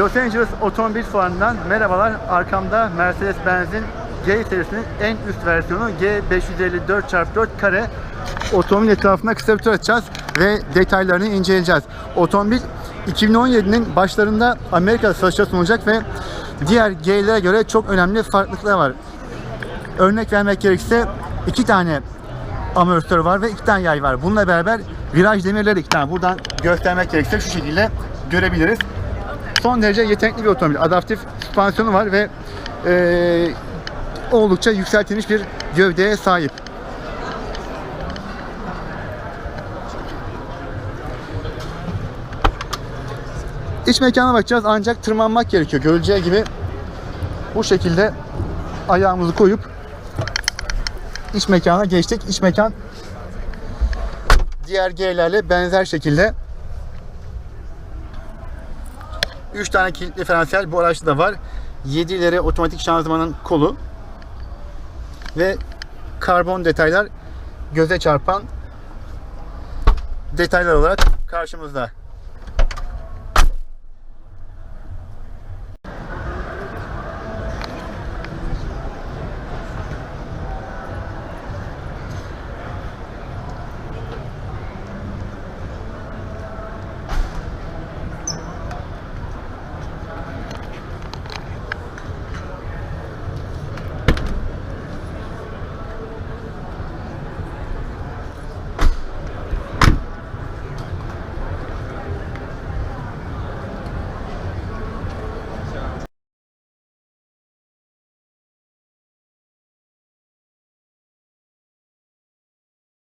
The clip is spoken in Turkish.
Los Angeles Otomobil Fuarı'ndan merhabalar. Arkamda Mercedes-Benz'in G serisinin en üst versiyonu G554x4 kare otomobil etrafında kısa bir tur atacağız ve detaylarını inceleyeceğiz. Otomobil 2017'nin başlarında Amerika'da satışa sunulacak ve diğer G'lere göre çok önemli farklılıklar var. Örnek vermek gerekirse iki tane amortisör var ve iki tane yay var. Bununla beraber viraj demirleri iki tane. Buradan göstermek gerekirse şu şekilde görebiliriz. Son derece yetenekli bir otomobil. Adaptif süspansiyonu var ve eee, oldukça yükseltilmiş bir gövdeye sahip. İç mekana bakacağız ancak tırmanmak gerekiyor. Görüleceği gibi bu şekilde ayağımızı koyup iç mekana geçtik. İç mekan diğer G'lerle benzer şekilde 3 tane kilitli diferansiyel bu araçta da var. 7 ileri otomatik şanzımanın kolu ve karbon detaylar göze çarpan detaylar olarak karşımızda.